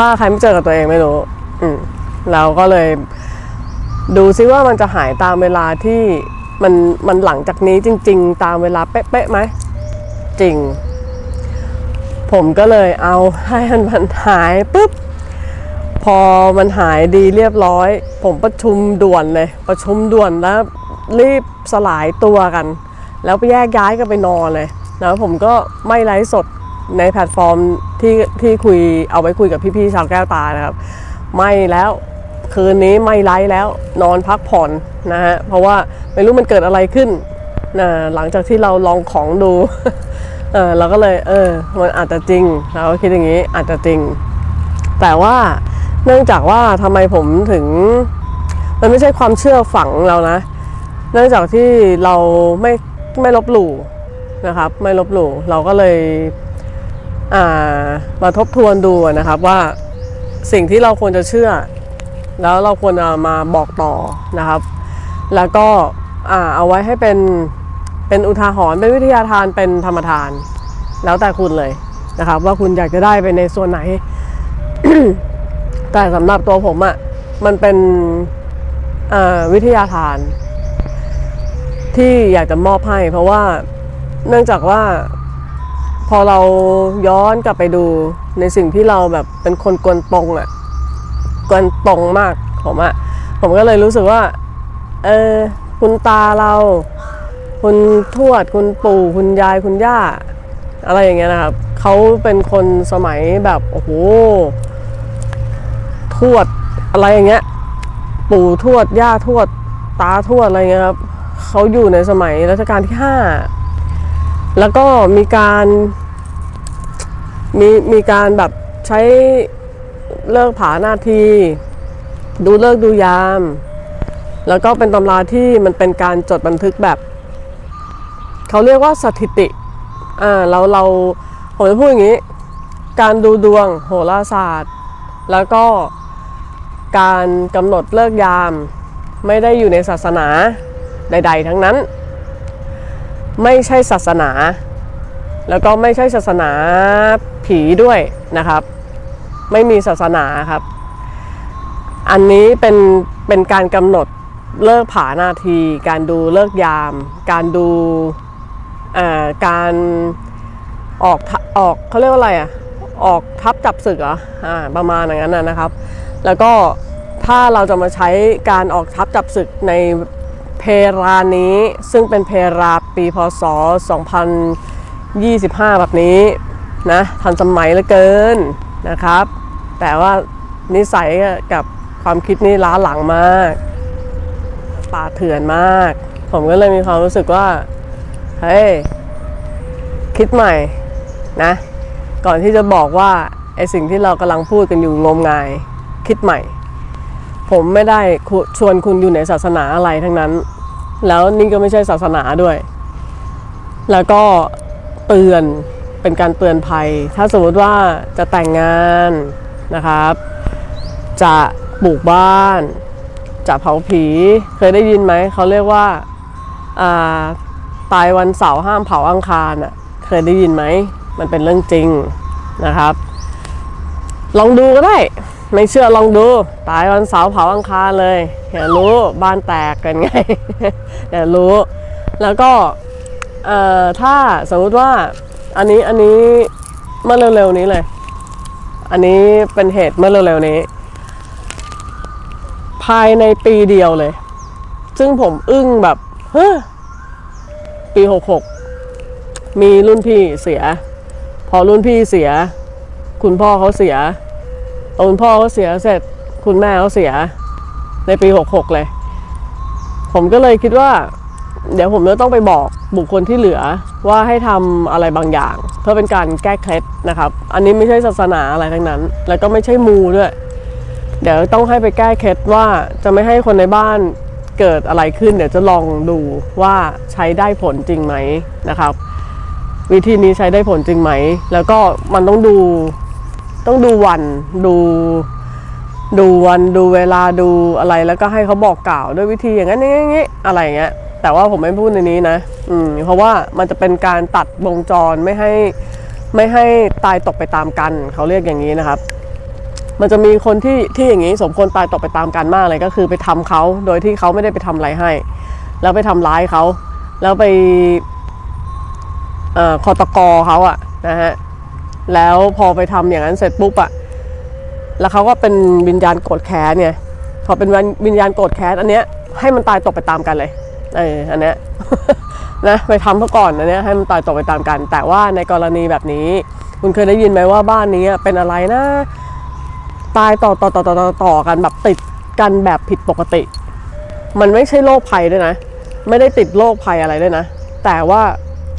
ถ้าใครไม่เจอกับตัวเองไม่รู้ อืมเราก็เลย ดูซิว่ามันจะหายตามเวลาที่มันมันหลังจากนี้จริง ๆ ตามเวลาเป๊ะๆไหมจริง ผมก็เลยเอาให้มันมันหายปุ๊บพอมันหายดีเรียบร้อย ผมประชุมด่วนเลย ประชุมด่วนแล้วรีบสลายตัวกัน แล้วไปแยกย้ายกันไปนอนเลย แล้วผมก็ไม่ไลฟ์สด ในแพลตฟอร์มที่ที่คุยเอาไว้คุยกับพี่ๆชาวแก้วตานะครับ ไม่แล้วคืนนี้ไม่ไลฟ์แล้วนอนพักผ่อนนะฮะเพราะว่าไม่รู้มันเกิดอะไรขึ้นนะหลังจากที่เราลองของดูเออเราก็เลยเออมันอาจจะจริงเราก็คิดอย่างนี้อาจจะจริง แต่ว่าเนื่องจากว่าทำไมผมถึง มันไม่ใช่ความเชื่อฝังเรานะ เนื่องจากที่เราไม่ไม่ลบหลู่นะครับ ไม่ลบหลู่เราก็เลย มาทบทวนดูนะครับว่าสิ่งที่เราควรจะเชื่อ แล้วเราควรมาบอกต่อนะครับ แล้วก็อเอาไว้ให้เป็นเป็นอุทาหรณ์เป็นวิทยาทานเป็นธรรมทาน แล้วแต่คุณเลยนะครับ ว่าคุณอยากจะได้ไปในส่วนไหน แต่สำหรับตัวผมอะ่ะมันเป็นวิทยาทาน ที่อยากจะมอบให้ เพราะว่าเนื่องจากว่า พอเราย้อนกลับไปดูในสิ่งที่เราแบบเป็นคนกวนตรงอะ่ะกวนตรงมากผมอะ่ะผมก็เลยรู้สึกว่าเออคุณตาเรา คุณทวด คุณปู่ คุณยายคุณย่า อะไรอย่างเงี้ยนะครับเขาเป็นคนสมัยแบบโอ้โหทวดอะไรอย่างเงี้ย ปู่ทวดย่าทวด ตาทวดอะไรเงี้ยครับเขาอยู่ในสมัยรัชกาลที่ห้าแล้วก็มีการ มีมีการแบบใช้เลิกผาหน้าที ดูเลิกดูยาม แล้วก็เป็นตำราที่มันเป็นการจดบันทึกแบบ เขาเรียกว่าสถิติอ่าเราเราผมจะพูดอย่างนี้ การดูดวงโหราศาสตร์ แล้วก็การกำหนดเลิกยาม ไม่ได้อยู่ในศาสนาใด ๆ ทั้งนั้น ไม่ใช่ศาสนา แล้วก็ไม่ใช่ศาสนาผีด้วยนะครับ ไม่มีศาสนาครับ อันนี้เป็นเป็นการกำหนดเลิกผานาที การดูเลิกยาม การดูอ่อการออกออกเขาเรียกว่าอะไรอะออกทับจับศึกเหรออ่าประมาณอย่างนั้นนะครับ แล้วก็ถ้าเราจะมาใช้การออกทับจับศึกในเพรานี้ ซึ่งเป็นเพราปีพศ 25 แบบนี้นะทันสมัยเหลือเกินนะครับ แต่ว่านิสัยกับความคิดนี่ล้าหลังมาก ป่าเถื่อนมาก ผมก็เลยมีความรู้สึกว่า เฮ้ย คิดใหม่นะ ก่อนที่จะบอกว่าไอสิ่งที่เรากำลังพูดกันอยู่งมงาย คิดใหม่ ผมไม่ได้ชวนคุณอยู่ในศาสนาอะไรทั้งนั้น แล้วนี่ก็ไม่ใช่ศาสนาด้วย แล้วก็ เตือนเป็นการเตือนภัย ถ้าสมมติว่าจะแต่งงานนะครับ จะปลูกบ้าน จะเผาผีเคยได้ยินไหมเขาเรียกว่าอ่าตายวันเสาร์ห้ามเผาอังคารอะเคยได้ยินไหมมันเป็นเรื่องจริงนะครับ ลองดูก็ได้ ไม่เชื่อลองดู ตายวันเสาร์เผาอังคารเลยเดี๋ยวรู้บ้านแตกกันไงเดี๋ยวรู้ แล้วก็ เอ่อถ้าสมมุติว่าอันนี้อันนี้เมื่อเร็วๆนี้เลย อันนี้เป็นเหตุเมื่อเร็วๆนี้ ภายในปีเดียวเลย ซึ่งผมอึ้งแบบเฮ้ยปีหกหกมีรุ่นพี่เสีย พอรุ่นพี่เสีย คุณพ่อเขาเสียคุณพ่อเขาเสียเสร็จ คุณแม่เขาเสีย ในปีหกหกเลย ผมก็เลยคิดว่า เดี๋ยวผมจะต้องไปบอกบุคคลที่เหลือว่าให้ทำอะไรบางอย่าง เพื่อเป็นการแก้เคล็ดนะครับ อันนี้ไม่ใช่ศาสนาอะไรทั้งนั้น แล้วก็ไม่ใช่มูด้วย เดี๋ยวต้องให้ไปแก้เคล็ดว่าจะไม่ให้คนในบ้านเกิดอะไรขึ้น เดี๋ยวจะลองดูว่าใช้ได้ผลจริงไหมนะครับ วิธีนี้ใช้ได้ผลจริงไหม แล้วก็มันต้องดูต้องดูวันดูดูวันดูเวลาดูอะไรแล้วก็ให้เขาบอกกล่าวด้วยวิธีอย่างนั้นอย่างนี้อะไรอย่างเงี้ย แต่ว่าผมไม่พูดในนี้นะ อืม เพราะว่ามันจะเป็นการตัดวงจรไม่ให้ไม่ให้ตายตกไปตามกันเขาเรียกอย่างนี้นะครับ มันจะมีคนที่ที่อย่างนี้สมควรตายตกไปตามกันมากเลยก็คือไปทำเขาโดยที่เขาไม่ได้ไปทำอะไรให้ แล้วไปทำร้ายเขาแล้วไปอคอตกอเขาอะนะฮะแล้วพอไปทำอย่างนั้นเสร็จปุ๊บอะแล้วเขาก็เป็นวิญญาณโกรธแค้นเนี่ยพอเป็นวิญญาณโกรธแค้นอันเนี้ยให้มันตายตกไปตามกันเลย เอออันเนี้ยนะไปทำซะก่อนอันเนี้ยให้มันตายตกไปตามกัน แต่ว่าในกรณีแบบนี้ คุณเคยได้ยินไหมว่าบ้านนี้เป็นอะไรนะ ตายต่อต่อต่อต่อต่อต่อกันแบบติดกันแบบผิดปกติ มันไม่ใช่โรคภัยด้วยนะ ไม่ได้ติดโรคภัยอะไรด้วยนะ แต่ว่า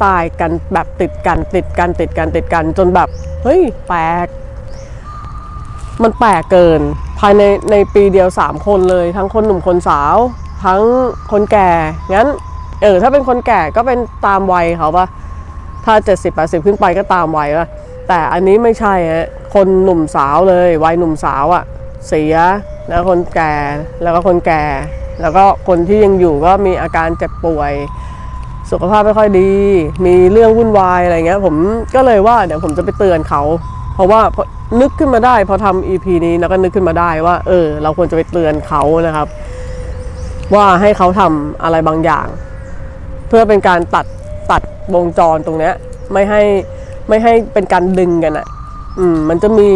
ตายกันแบบติดกันติดกันติดกันติดกันจนแบบเฮ้ยแปลกมันแปลกเกิน ภายในในปีเดียวสามคนเลย ทั้งคนหนุ่มคนสาว ทั้งคนแก่ งั้น เออ ถ้าเป็นคนแก่ก็เป็นตามวัยเขาปะถ้า 70 80 ขึ้นไปก็ตามวัยปะแต่อันนี้ไม่ใช่ฮะ คนหนุ่มสาวเลย วัยหนุ่มสาวอะ่ะเสีย แล้วคนแก่ แล้วก็คนแก่ แล้วก็คนที่ยังอยู่ก็มีอาการเจ็บป่วย สุขภาพไม่ค่อยดี มีเรื่องวุ่นวายอะไรเงี้ย ผมก็เลยว่าเดี๋ยวผมจะไปเตือนเขา เพราะว่าพอนึกขึ้นมาได้พอทำ EP นี้แล้วก็นึกขึ้นมาได้ว่า เออ เราควรจะไปเตือนเขานะครับ ว่าให้เขาทำอะไรบางอย่าง เพื่อเป็นการตัดตัดวงจรตรงเนี้ยไม่ให้ไม่ให้เป็นการดึงกันอะ่ะ อืม มันจะมี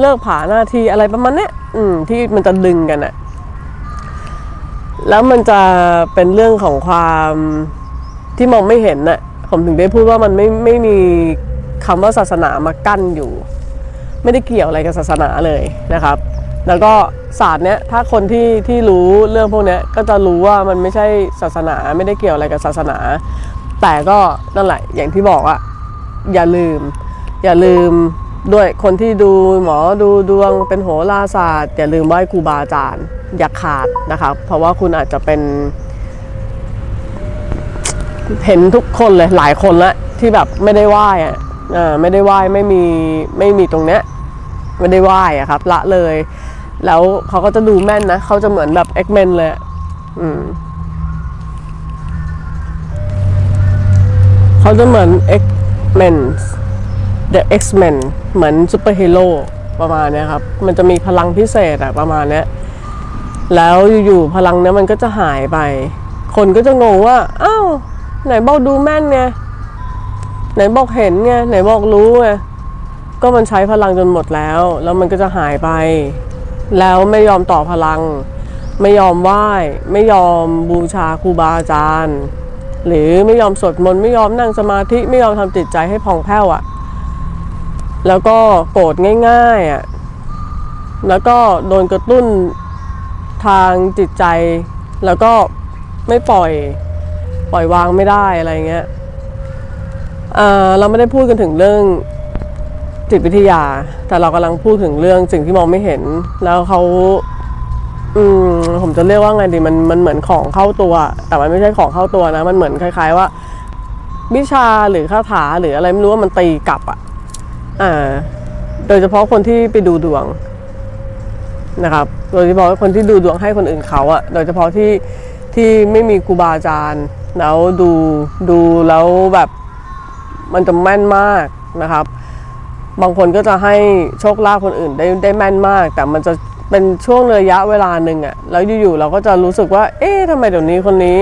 เลิกผ่าหน้าที่อะไรประมาณเนี้ยอืม ที่มันจะดึงกันอะ่ะ แล้วมันจะเป็นเรื่องของความที่มองไม่เห็นน่ะ ผมถึงได้พูดว่ามันไม่ไม่มีคำว่าศาสนามากั้นอยู่ ไม่ได้เกี่ยวอะไรกับศาสนาเลยนะครับ แล้วก็ศาสตร์เนี้ยถ้าคนที่ที่รู้เรื่องพวกเนี้ยก็จะรู้ว่ามันไม่ใช่ศาสนาไม่ได้เกี่ยวอะไรกับศาสนา แต่ก็นั่นแหละอย่างที่บอกอะอย่าลืม อย่าลืมด้วยคนที่ดูหมอดูดวงเป็นโหราศาสตร์ อย่าลืมไหว้ครูบาอาจารย์อย่าขาดนะครับเพราะว่าคุณอาจจะเป็น เห็นทุกคนเลยหลายคนละที่แบบไม่ได้ไหว้อะอ่าไม่ได้ไหว้ไม่มีไม่มีตรงเนี้ยไม่ได้ไหว้อะครับ ละเลย แล้วเขาก็จะดูแม่นนะ เขาจะเหมือนแบบเอ็กเมนเลยอืมเขาจะเหมือน X-Men The X-Men เหมือนซูเปอร์ฮีโร่ประมาณนี้ครับ มันจะมีพลังพิเศษอะประมาณนี้แล้วอยู่ๆพลังนี้มันก็จะหายไป คนก็จะงงว่า อ้าว ไหนบอกดูแม่นไง ไหนบอกเห็นไง ไหนบอกรู้ไง ก็มันใช้พลังจนหมดแล้ว แล้วมันก็จะหายไป แล้วไม่ยอมต่อพลัง ไม่ยอมไหว้ ไม่ยอมบูชาครูบาอาจารย์ หรือไม่ยอมสวดมนต์ไม่ยอมนั่งสมาธิไม่ยอมทำจิตใจให้ผ่องแผ้วอะ่ะ แล้วก็โกรธง่ายๆอะ่ะแล้วก็โดนกระตุ้นทางจิตใจ แล้วก็ไม่ปล่อยปล่อยวางไม่ได้อะไรเงี้ยเราไม่ได้พูดกันถึงเรื่อง จิตวิทยา แต่เรากำลังพูดถึงเรื่องสิ่งที่มองไม่เห็น แล้วเขาอืมผมจะเรียกว่าไงดีมันมันเหมือนของเข้าตัว แต่มันไม่ใช่ของเข้าตัวนะ มันเหมือนคล้าย ๆ ว่า วิชาหรือคาถาหรืออะไรไม่รู้ว่ามันตีกลับอะอ่าโดยเฉพาะคนที่ไปดูดวงนะครับ โดยเฉพาะคนที่ดูดวงให้คนอื่นเขาอะโดยเฉพาะที่ที่ไม่มีครูบาอาจารย์แล้วดูดูแล้วแบบมันจะแม่นมากนะครับ บางคนก็จะให้โชคลาภคนอื่นได้ได้แม่นมาก แต่มันจะเป็นช่วงระยะเวลาหนึ่งอะแล้วอยู่ๆเราก็จะรู้สึกว่า เอ๊ะทำไมเดี๋ยวนี้คนนี้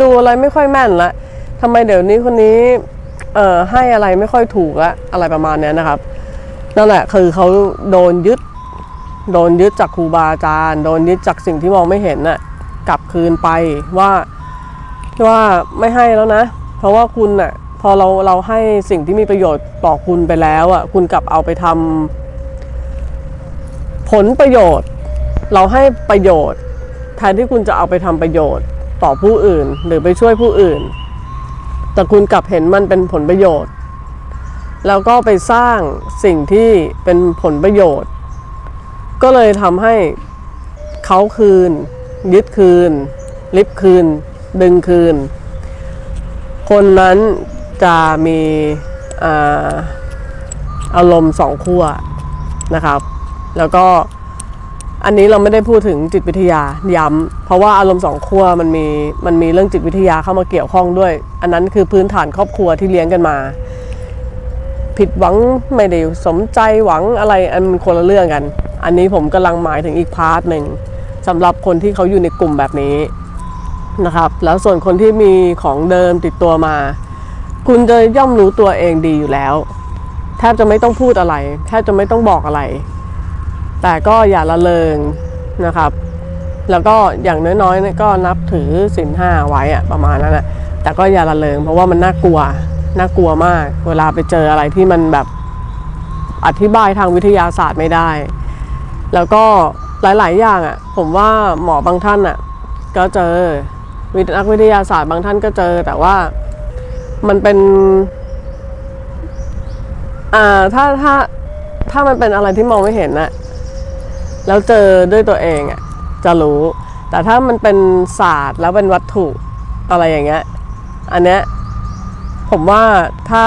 ดูอะไรไม่ค่อยแม่นละทำไมเดี๋ยวนี้คนนี้เอ่อให้อะไรไม่ค่อยถูกละอะไรประมาณเนี้ยนะครับนั่นแหละคือเขาโดนยึด โดนยึดจากครูบาอาจารย์โดนยึดจากสิ่งที่มองไม่เห็นน่ะกลับคืนไปว่าว่าไม่ให้แล้วนะ เพราะว่าคุณน่ะ พอเราเราให้สิ่งที่มีประโยชน์ต่อคุณไปแล้วอะคุณกลับเอาไปทำผลประโยชน์ เราให้ประโยชน์แทนที่คุณจะเอาไปทำประโยชน์ต่อผู้อื่น หรือไปช่วยผู้อื่น แต่คุณกลับเห็นมันเป็นผลประโยชน์ แล้วก็ไปสร้างสิ่งที่เป็นผลประโยชน์ ก็เลยทำให้เขาคืน ยึดคืน ลิบคืน ดึงคืน คนนั้น จะมีอาอารมณ์สองขั้วนะครับ แล้วก็อันนี้เราไม่ได้พูดถึงจิตวิทยาย้ำเพราะว่าอารมณ์สองขั้วมันมีมันมีเรื่องจิตวิทยาเข้ามาเกี่ยวข้องด้วย อันนั้นคือพื้นฐานครอบครัวที่เลี้ยงกันมา ผิดหวังไม่ได้สมใจหวังอะไรอันมันคนละเรื่องกัน อันนี้ผมกำลังหมายถึงอีกพาร์ทหนึ่งสำหรับคนที่เขาอยู่ในกลุ่มแบบนี้นะครับ แล้วส่วนคนที่มีของเดิมติดตัวมา คุณจะย่อมรู้ตัวเองดีอยู่แล้วแทบจะไม่ต้องพูดอะไรแทบจะไม่ต้องบอกอะไร แต่ก็อย่าละเลงนะครับ แล้วก็อย่างน้อยๆก็นับถือศีลห้าไว้อะประมาณนั้นแหละแต่ก็อย่าละเลงเพราะว่ามันน่ากลัวน่ากลัวมาก เวลาไปเจออะไรที่มันแบบอธิบายทางวิทยาศาสตร์ไม่ได้ แล้วก็หลาย ๆ อย่างอะ ผมว่าหมอบางท่านอะ ก็เจอวินักวิทยาศาสตร์บางท่านก็เจอแต่ว่า มันเป็น อ่า ถ้าถ้าถ้ามันเป็นอะไรที่มองไม่เห็นน่ะแล้วเจอด้วยตัวเองอะจะรู้ แต่ถ้ามันเป็นศาสตร์แล้วเป็นวัตถุอะไรอย่างเงี้ย อันเนี้ยผมว่าถ้า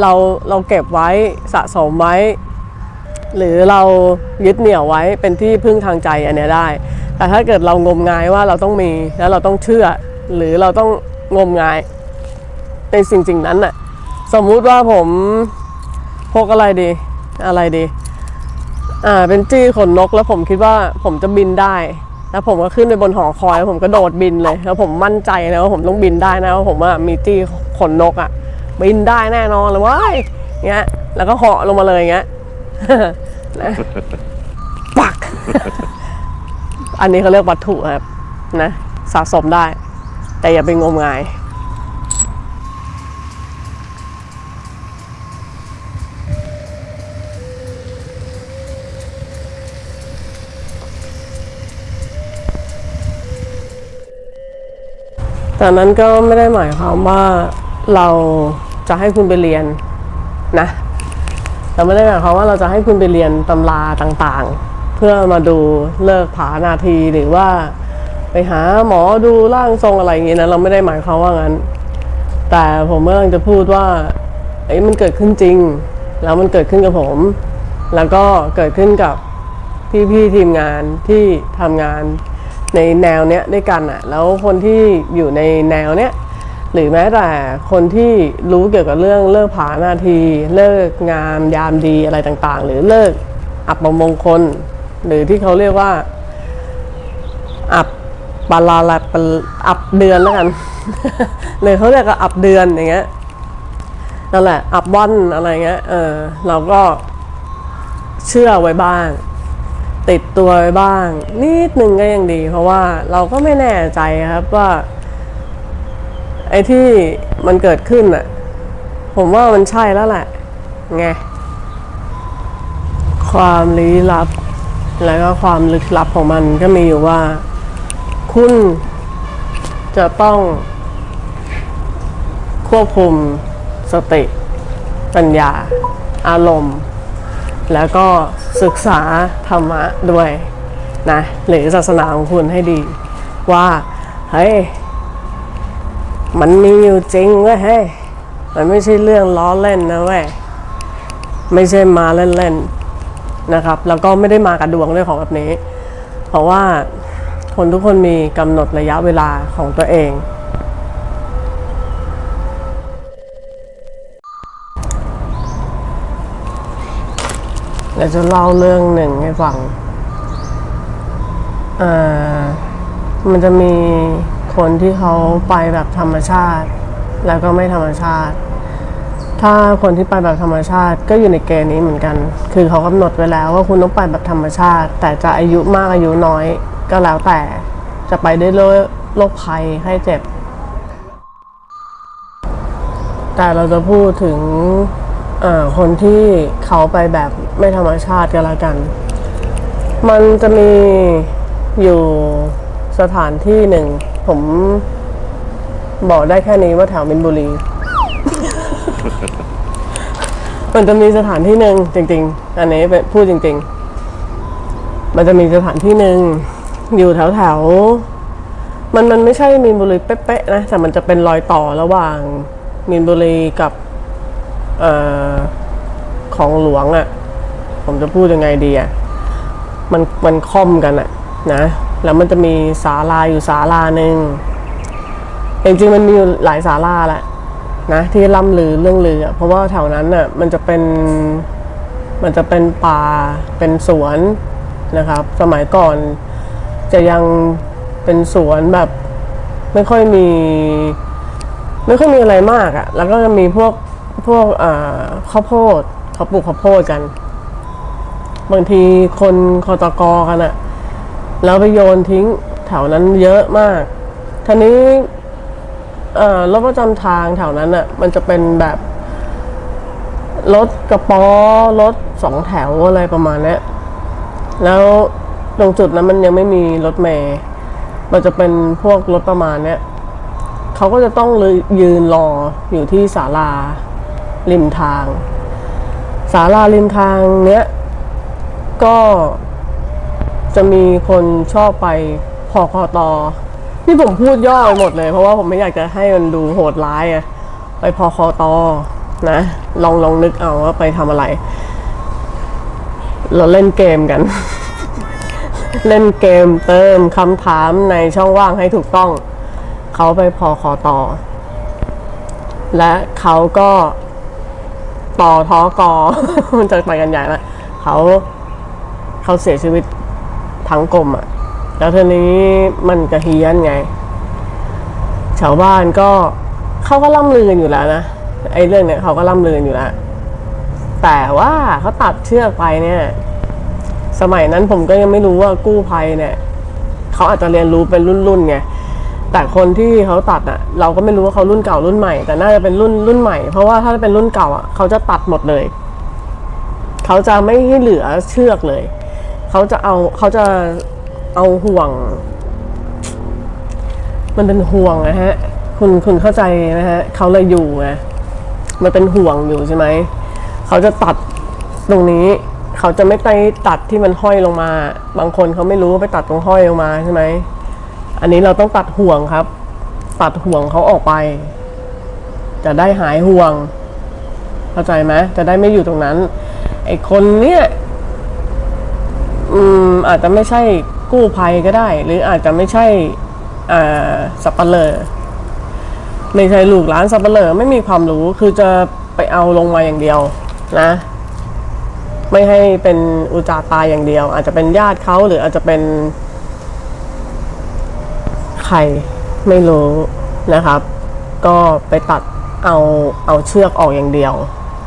เราเราเก็บไว้สะสมไว้ หรือเรายึดเหนี่ยวไว้เป็นที่พึ่งทางใจอันเนี้ยได้ แต่ถ้าเกิดเรางมงายว่าเราต้องมีแล้วเราต้องเชื่อ หรือเราต้องงมงาย ในสิ่งสิ่งนั้นน่ะสมมุติว่าผมพกอะไรดีอะไรดี อ่าเป็นจี้ขนนกแล้วผมคิดว่าผมจะบินได้ แล้วผมก็ขึ้นไปบนหอคอยแล้วผมก็โดดบินเลย แล้วผมมั่นใจนะว่าผมต้องบินได้นะว่าผมว่ามีจี้ขนนกอะ่ะ บินได้แน่นอนเลยว้ายเงี้ย แล้วก็เหาะลงมาเลยเงี้ยนะปัก อันนี้เขาเรียกวัตถุครับนะสะสมได้ แต่อย่าไปงมงาย แต่นั้นก็ไม่ได้หมายความว่าเราจะให้คุณไปเรียนนะแต่ไม่ได้หมายความว่าเราจะให้คุณไปเรียนตำราต่างๆ เพื่อมาดูเลิกผานาทีหรือว่าไปหาหมอดูร่างทรงอะไรอย่างงี้นะเราไม่ได้หมายความว่างั้น แต่ผมกำลังจะพูดว่าไอ้มันเกิดขึ้นจริง แล้วมันเกิดขึ้นกับผม แล้วก็เกิดขึ้นกับพี่ๆทีมงานที่ทำงาน ในแนวเนี้ยด้วยกันอะแล้วคนที่อยู่ในแนวเนี้ยหรือแม้แต่คนที่รู้เกี่ยวกับเรื่องเลิกผานาที เลิกงามยามดีอะไรต่างๆ หรือเลิกอับมงคล หรือที่เขาเรียกว่า อับปลาลาปะอับเดือนแล้วกันเลยเขาเรียกว่าอับเดือนอย่างเงี้ยนั่นแหละอับวันอะไรเงี้ยเออเราก็เชื่อไว้บ้าง ติดตัวไว้บ้าง นิดนึงก็ยังดี เพราะว่าเราก็ไม่แน่ใจครับว่าไอ้ที่มันเกิดขึ้นอะผมว่ามันใช่แล้วแหละไงความลี้ลับ แล้วก็ความลึกลับของมันก็มีอยู่ว่า คุณจะต้องควบคุมสติ ปัญญา อารมณ์ แล้วก็ศึกษาธรรมะด้วยนะหรือศาสนาของคุณให้ดี ว่าเฮ้ยมันมีอยู่จริงเว้ยเฮ้ยมันไม่ใช่เรื่องล้อเล่นนะเว้ยไม่ใช่มาเล่นๆนะครับ แล้วก็ไม่ได้มากับดวงด้วยของแบบนี้ เพราะว่าคนทุกคนมีกำหนดระยะเวลาของตัวเอง เดี๋ยวจะเล่าเรื่องหนึ่งให้ฟังเอ่อมันจะมีคนที่เขาไปแบบธรรมชาติ แล้วก็ไม่ธรรมชาติ ถ้าคนที่ไปแบบธรรมชาติก็อยู่ในเกณฑ์นี้เหมือนกัน คือเขากำหนดไว้แล้วว่าคุณต้องไปแบบธรรมชาติ แต่จะอายุมากอายุน้อยก็แล้วแต่จะไปได้โรคโรคภัยไข้เจ็บ แต่เราจะพูดถึง คนที่เขาไปแบบไม่ธรรมชาติก็แล้วกัน มันจะมีอยู่สถานที่หนึ่ง ผมบอกได้แค่นี้ว่าแถวมินบุรี มันจะมีสถานที่หนึ่งจริง ๆ อันนี้พูดจริง ๆ มันจะมีสถานที่หนึ่งอยู่แถวแถวๆมันมันไม่ใช่มีนบุรีเป๊ะๆนะแต่มันจะเป็นรอยต่อระหว่างมีนบุรีกับ ของหลวงอะ่ะ ผมจะพูดยังไงดีอะ่ะ มันมันค่อมกันอะ่ะนะ แล้วมันจะมีศาลาอยู่ศาลาหนึ่งจริงๆมันมีอยู่หลายศาลาแหละนะที่ล่ำลือเรื่องลือเพราะว่าแถวนั้นน่ะมันจะเป็นมันจะเป็นป่าเป็นสวนนะครับ สมัยก่อนจะยังเป็นสวนแบบไม่ค่อยมี ไม่ค่อยมีอะไรมากอะ่ะ แล้วก็จะมีพวก พวกข้าวโพดเขาปลูกข้าวโพดกัน บางทีคนคอตกอกันอะ่ะแล้วไปโยนทิ้งแถวนั้นเยอะมากทีนี้รถประจำทางแถวนั้นอะมันจะเป็นแบบรถกระป๋อรถสองแถวอะไรประมาณนี้แล้วตรงจุดนั้นมันยังไม่มีรถเมย์มันจะเป็นพวกรถประมาณนี้เขาก็จะต้องยืนรออยู่ที่ศาลา ริมทางศาลาริมทางเนี้ยก็จะมีคนชอบไปพอคอตอนี่ผมพูดย่อไปหมดเลย เพราะว่าผมไม่อยากจะให้มันดูโหดร้ายอะไปพอคอตอนะ ลองลองนึกเอาว่าไปทำอะไร เราเล่นเกมกัน เล่นเกมเติมคำถามในช่องว่างให้ถูกต้อง เขาไปพอคอตอและเขาก็ ต่อท้อกอ มันจะไปกันใหญ่ละเขาเขาเสียชีวิตทั้งกลมอะ่ะ แล้วทีนี้มันกระเฮียนไง ชาวบ้านก็เขาก็ล่ำลือกันอยู่แล้วนะไอ้เรื่องเนี้ยเขาก็ล่ำลือกันอยู่แล้วแต่ว่าเขาตัดเชือกไปเนี่ย สมัยนั้นผมก็ยังไม่รู้ว่ากู้ภัยเนี่ยเขาอาจจะเรียนรู้เป็นรุ่นๆไง แต่คนที่เขาตัดอะ เราก็ไม่รู้ว่าเขารุ่นเก่ารุ่นใหม่ แต่น่าจะเป็นรุ่นรุ่นใหม่ เพราะว่าถ้าเป็นรุ่นเก่าอะเขาจะตัดหมดเลย เขาจะไม่ให้เหลือเชือกเลย เขาจะเอาเขาจะเอาห่วง มันเป็นห่วงนะฮะ คุณคุณเข้าใจนะฮะเขาเลยอยู่ไงมันเป็นห่วงอยู่ใช่ไหม เขาจะตัดตรงนี้ เขาจะไม่ไปตัดที่มันห้อยลงมา บางคนเขาไม่รู้ว่าไปตัดตรงห้อยลงมาใช่ไหม อันนี้เราต้องตัดห่วงครับ ตัดห่วงเขาออกไป จะได้หายห่วง เข้าใจไหมจะได้ไม่อยู่ตรงนั้น ไอ้คนเนี้ยอืมอาจจะไม่ใช่กู้ภัยก็ได้ หรืออาจจะไม่ใช่อ่าสับปะเลอไม่ใช่ลูกหลานสับปะเลอไม่มีความรู้คือจะไปเอาลงมาอย่างเดียว นะ ไม่ให้เป็นอุจจาตายอย่างเดียว อาจจะเป็นญาติเขาหรืออาจจะเป็น ใครไม่รู้นะครับ ก็ไปตัดเอาเอาเชือกออกอย่างเดียว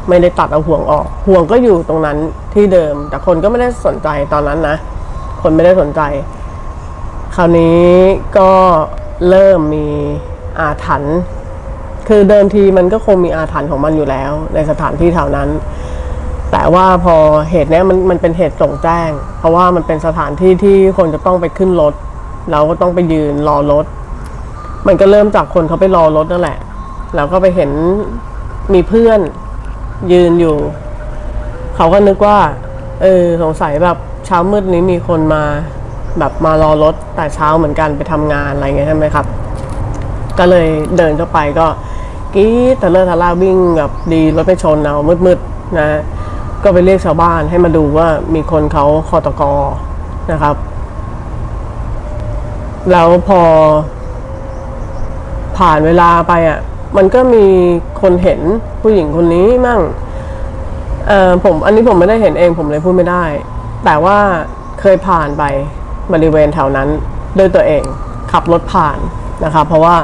ไม่ได้ตัดเอาห่วงออก ห่วงก็อยู่ตรงนั้นที่เดิม แต่คนก็ไม่ได้สนใจตอนนั้นนะ คนไม่ได้สนใจ คราวนี้ก็เริ่มมีอาถรรพ์คือเดิมทีมันก็คงมีอาถรรพ์ของมันอยู่แล้ว ในสถานที่แถวนั้น แต่ว่าพอเหตุเนี้ยมันมันเป็นเหตุจงแจ้ง เพราะว่ามันเป็นสถานที่ที่คนจะต้องไปขึ้นรถ แล้วก็ต้องไปยืนรอรถ มันก็เริ่มจากคนเขาไปรอรถนั่นแหละแล้วก็ไปเห็นมีเพื่อนยืนอยู่ เขาก็นึกว่า เออสงสัยแบบเช้ามืดนี้มีคนมา แบบมารอรถแต่เช้าเหมือนกันไปทำงานอะไรเงี้ยใช่ไหมครับ ก็เลยเดินเข้าไปก็กรี๊ดตะเลอะทะล่าวิ่งแบบดีรถไปชนเอามืดๆนะ ก็ไปเรียกชาวบ้านให้มาดูว่ามีคนเขาคอตกอนะครับ แล้วพอ ผ่านเวลาไปอะ มันก็มีคนเห็นผู้หญิงคนนี้มั่งเออผม อันนี้ผมไม่ได้เห็นเองผมเลยพูดไม่ได้ แต่ว่าเคยผ่านไปบริเวณแถวนั้นด้วยตัวเองขับรถผ่านนะครับเพราะว่า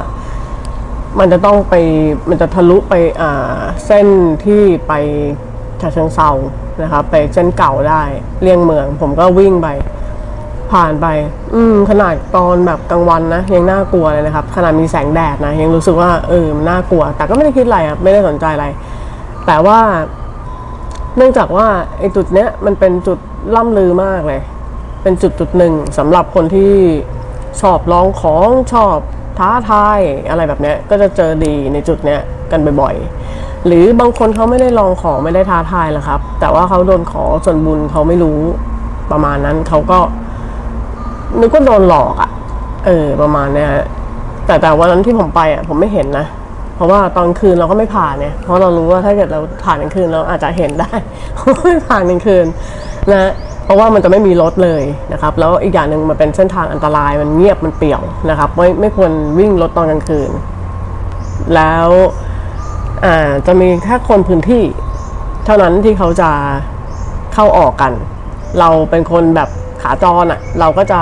มันจะต้องไป มันจะทะลุไปเส้นที่ไปฉะเชิงเซานะครับไปเส้นเก่าได้เลี่ยงเมือง ผมก็วิ่งไป ผ่านไป อืมขนาดตอนแบบกลางวันนะยังน่ากลัวเลยนะครับ ขนาดมีแสงแดดนะ ยังรู้สึกว่าเออมันน่ากลัว แต่ก็ไม่ได้คิดอะไรครับไม่ได้สนใจอะไร แต่ว่า เนื่องจากว่าไอ้จุดเนี้ยมันเป็นจุดล่ำลือมากเลย เป็นจุดจุดหนึ่งสำหรับคนที่ชอบลองของชอบท้าทายอะไรแบบเนี้ย ก็จะเจอดีในจุดเนี้ยกันบ่อยๆ หรือบางคนเขาไม่ได้ลองของไม่ได้ท้าทายหรอกครับ แต่ว่าเขาโดนขอส่วนบุญเขาไม่รู้ประมาณนั้นเขาก็ นึกว่าโดนหลอกอะ่ะ เออ ประมาณเนี้ยฮะแต่แต่วันนั้นที่ผมไปอะ่ะ ผมไม่เห็นนะ เพราะว่าตอนคืนเราก็ไม่ผ่านเนี่ย เพราะเรารู้ว่าถ้าเกิดเราผ่านกลางคืนเราอาจจะเห็นได้ไม่ผ่านกลางคืนนะ เพราะว่ามันจะไม่มีรถเลยนะครับ แล้วอีกอย่างหนึ่งมันเป็นเส้นทางอันตราย มันเงียบ มันเปี่ยวนะครับ ไม่ไม่ควรวิ่งรถตอนกลางคืน แล้วอ่าจะมีแค่คนพื้นที่ เท่านั้นที่เขาจะเข้าออกกัน เราเป็นคนแบบ ขาจรอะเราก็จะ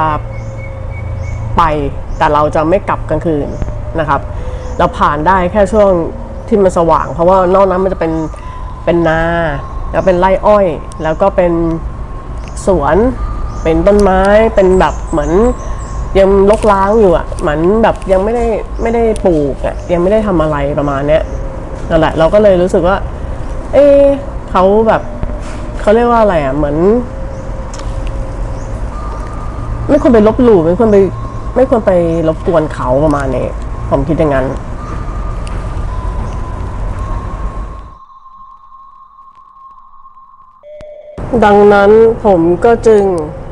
ไปแต่เราจะไม่กลับกลางคืนนะครับ เราผ่านได้แค่ช่วงที่มันสว่าง เพราะว่านอกนั้นมันจะเป็นเป็นนา แล้วเป็นไร่อ้อย แล้วก็เป็นสวนเป็นต้นไม้เป็นแบบเหมือนยังลกล้างอยู่อะเหมือนแบบยังไม่ได้ไม่ได้ปลูกอะยังไม่ได้ทำอะไรประมาณเนี้ยนั่นแหละเราก็เลยรู้สึกว่า เอ๊เขาแบบเขาเรียกว่าอะไรอะเหมือน ไม่ควรไปลบหลู่ไม่ควรไป ไม่ควรไปรบกวนเขาประมาณนี้ผมคิดอย่างนั้นดังนั้นผมก็จึง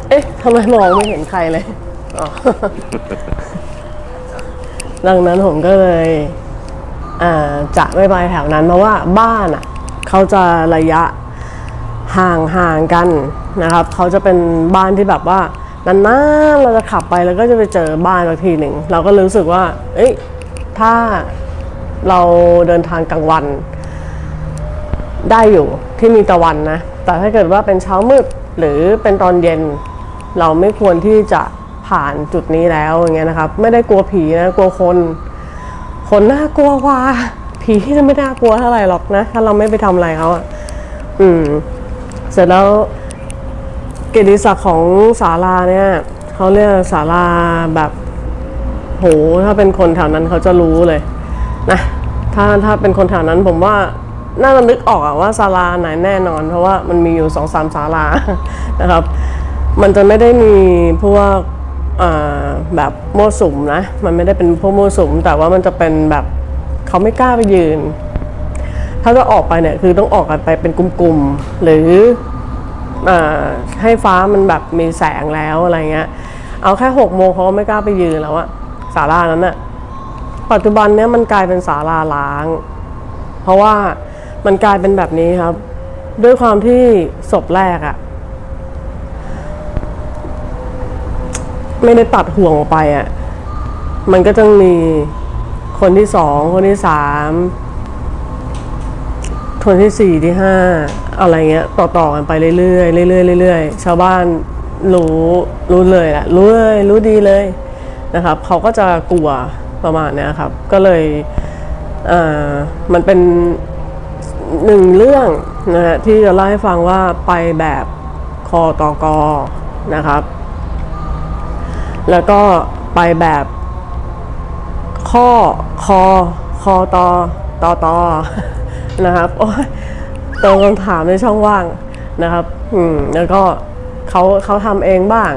เอ๊ะทำไมมองไม่เห็นใครเลย ดังนั้นผมก็เลยจะไม่ไปแถวนั้น เพราะว่าบ้านอะเขาจะระยะห่างห่างกันนะครับ เขาจะเป็นบ้านที่แบบว่า นานๆเราจะขับไปแล้วก็จะไปเจอบ้านสักทีหนึ่งเราก็รู้สึกว่า เอ้ยถ้าเราเดินทางกลางวัน ได้อยู่ที่มีตะวันนะ แต่ถ้าเกิดว่าเป็นเช้ามืดหรือเป็นตอนเย็น เราไม่ควรที่จะผ่านจุดนี้แล้วอย่างเงี้ยนะครับ ไม่ได้กลัวผีนะกลัวคน คนน่ากลัวกว่า ผีที่จะไม่น่ากลัวเท่าไหร่หรอกนะ ถ้าเราไม่ไปทำอะไรเขาอะอืม เสร็จแล้ว เกียรติศักดิ์ของศาลาเนี่ยเขาเรียกศาลาแบบโหถ้าเป็นคนแถวนั้นเขาจะรู้เลยนะถ้าถ้าเป็นคนแถวนั้นผมว่าน่าจะนึกออกว่าศาลาไหนแน่นอน เพราะว่ามันมีอยู่สองสามศาลานะครับ มันจะไม่ได้มีพวกอ่าแบบโม่สุมนะมันไม่ได้เป็นพวกโม่สุม แต่ว่ามันจะเป็นแบบเขาไม่กล้าไปยืน ถ้าจะออกไปเนี่ยคือต้องออกกันไปเป็นกลุ่มๆหรือ ให้ฟ้ามันแบบมีแสงแล้วอะไรเงี้ย เอาแค่หกโมงเขาก็ไม่กล้าไปยืนแล้วอะศาลานั้นอะปัจจุบันเนี้ยมันกลายเป็นศาลาล้าง เพราะว่ามันกลายเป็นแบบนี้ครับ ด้วยความที่ศพแรกอะไม่ได้ตัดห่วงออกไปอะมันก็จะมีคนที่สองคนที่สาม คนที่สี่ที่ห้าอะไรเงี้ยต่อต่อๆกันไปเรื่อยๆเรื่อยๆเรื่อยๆชาวบ้านรู้รู้เลยแหละรู้เลยรู้ดีเลยนะครับเขาก็จะกลัวประมาณนี้ครับ ก็เลยอ่อมันเป็นหนึ่งเรื่องนะฮะที่จะเล่าให้ฟังว่าไปแบบคอตอกอนะครับ แล้วก็ไปแบบข้อคอคอตอตอตอ นะครับโอ้ยเติมคำถามในช่องว่างนะครับ อืมแล้วก็เขาเขาทำเองบ้าง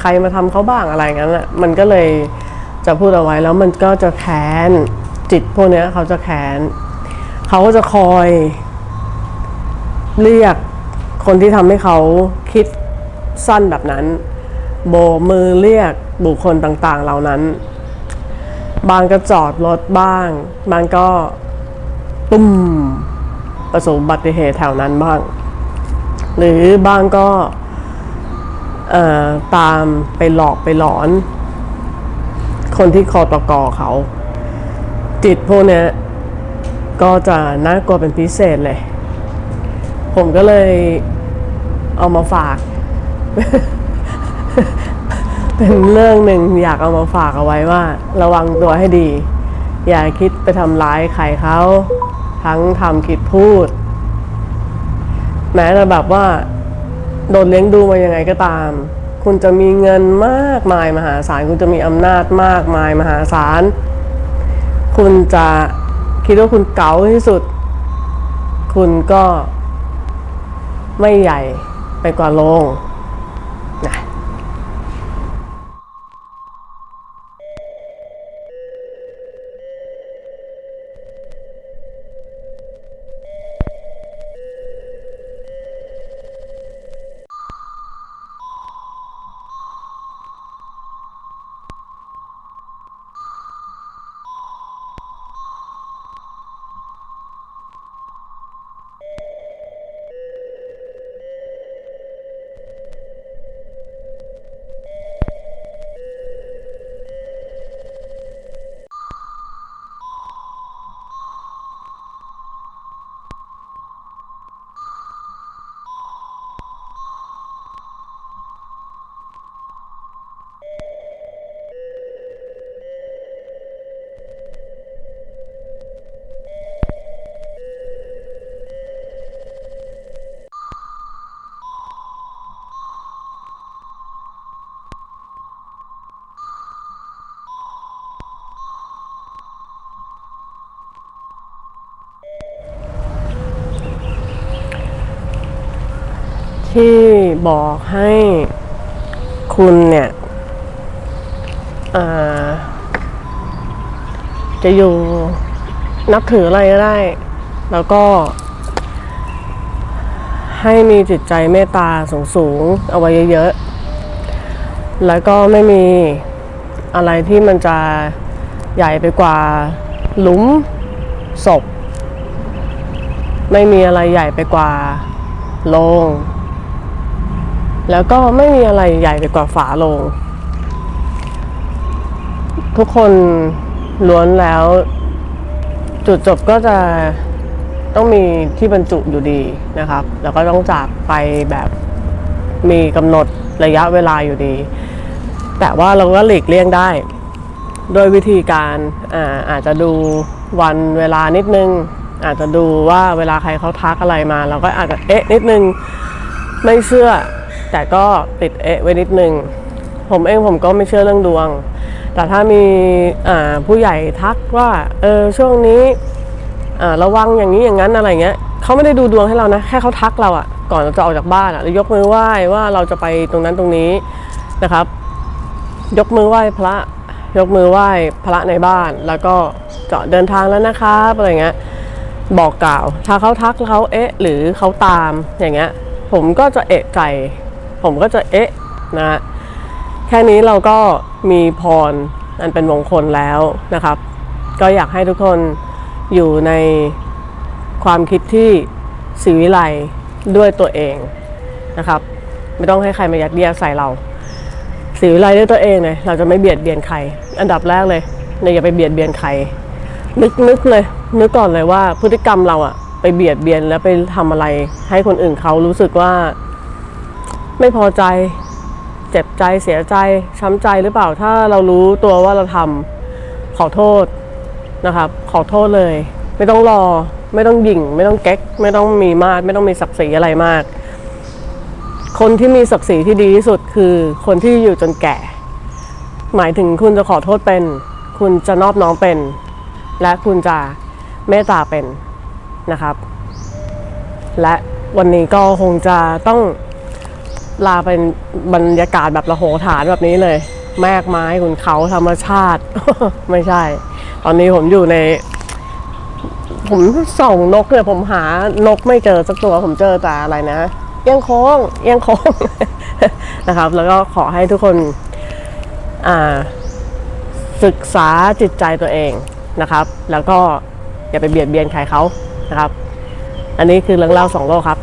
ใครมาทำเขาบ้างอะไรงั้นแหละมันก็เลยจะพูดเอาไว้แล้วมันก็จะแค้นจิตพวกเนี้ยเขาจะแค้นเขาก็จะคอย เรียกคนที่ทำให้เขาคิดสั้นแบบนั้น โบมือเรียกบุคคลต่างๆ เหล่านั้น บางก็จอดรถบ้าง บางก็ ตุ้มประสบอุบัติเหตุแถวนั้นบ้าง หรือบางก็ตามไปหลอกไปหลอน คนที่คอตกอเขา จิตพวกเนี้ยก็จะน่ากลัวเป็นพิเศษเลย ผมก็เลยเอามาฝาก เป็นเรื่องหนึ่งอยากเอามาฝากเอาไว้ว่า ระวังตัวให้ดี อย่าคิดไปทำร้ายใครเขาทั้งทำคิดพูด แม้แต่แบบว่า โดนเลี้ยงดูมายังไงก็ตาม คุณจะมีเงินมากมายมหาศาล คุณจะมีอำนาจมากมายมหาศาล คุณจะคิดว่าคุณเก๋าที่สุด คุณก็ไม่ใหญ่ไปกว่าโลง ที่บอกให้คุณเนี่ยจะอยู่นับถืออะไรก็ได้ แล้วก็ ให้มีจิตใจเมตตาสูงสูงเอาไว้เยอะๆ แล้วก็ไม่มีอะไรที่มันจะใหญ่ไปกว่าหลุมศพ ไม่มีอะไรใหญ่ไปกว่าโลง แล้วก็ไม่มีอะไรใหญ่ไปกว่าฝาโลง ทุกคนล้วนแล้ว จุดจบก็จะต้องมีที่บรรจุอยู่ดีนะครับ แล้วก็ต้องจากไปแบบมีกำหนดระยะเวลาอยู่ดี แต่ว่าเราก็หลีกเลี่ยงได้ โดยวิธีการอาอาจจะดูวันเวลานิดนึง อาจจะดูว่าเวลาใครเขาทักอะไรมา เราก็อาจจะเอ๊ะนิดนึงไม่เชื่อ แต่ก็ติดเอะไว้นิดนึง ผมเองผมก็ไม่เชื่อเรื่องดวง แต่ถ้ามีผู้ใหญ่ทักว่าเออช่วงนี้ระวังอย่างนี้อย่างนั้นอะไรเงี้ยเขาไม่ได้ดูดวงให้เรานะแค่เขาทักเราอะก่อนเราจะออกจากบ้านอะแล้วยกมือไหว้ว่าเราจะไปตรงนั้นตรงนี้นะครับ ยกมือไหว้พระ ยกมือไหว้พระในบ้าน แล้วก็จะเดินทางแล้วนะครับอะไรเงี้ยบอกกล่าว ถ้าเขาทักเขาเอ๊ะ หรือเขาตามอย่างเงี้ย ผมก็จะเอะใจ ผมก็จะเอ๊ะนะแค่นี้เราก็มีพรอันเป็นมงคลแล้วนะครับ ก็อยากให้ทุกคนอยู่ในความคิดที่สีวิไลด้วยตัวเองนะครับ ไม่ต้องให้ใครมายัดเยียดใส่เราสีวิไลด้วยตัวเองเลยเราจะไม่เบียดเบียนใคร อันดับแรกเลยเนี่ยอย่าไปเบียดเบียนใครนึกนึกเลยนึกก่อนเลยว่าพฤติกรรมเราอะไปเบียดเบียนแล้วไปทำอะไรให้คนอื่นเขารู้สึกว่า ไม่พอใจ เจ็บใจเสียใจ ช้ำใจหรือเปล่าถ้าเรารู้ตัวว่าเราทำขอโทษนะครับ ขอโทษเลย ไม่ต้องรอ ไม่ต้องหยิ่ง ไม่ต้องแก๊ก ไม่ต้องมีมาดไม่ต้องมีศักดิ์ศรีอะไรมาก คนที่มีศักดิ์ศรีที่ดีที่สุดคือคนที่อยู่จนแก่ หมายถึงคุณจะขอโทษเป็น คุณจะนอบน้อมเป็น และคุณจะเมตตาเป็นนะครับ และวันนี้ก็คงจะต้อง ลาเป็นบรรยากาศแบบระโหฐานแบบนี้เลย แมกไม้ขุนเขาธรรมชาติ ไม่ใช่ ตอนนี้ผมอยู่ใน ผมส่องนกเนี่ยผมหานกไม่เจอสักตัวผมเจอแต่อะไรนะเอียงโค้งเอียงโค้งนะครับ แล้วก็ขอให้ทุกคนอ่าศึกษาจิตใจตัวเองนะครับ แล้วก็อย่าไปเบียดเบียนใครเขานะครับ อันนี้คือเรื่องเล่าสองโลกครับ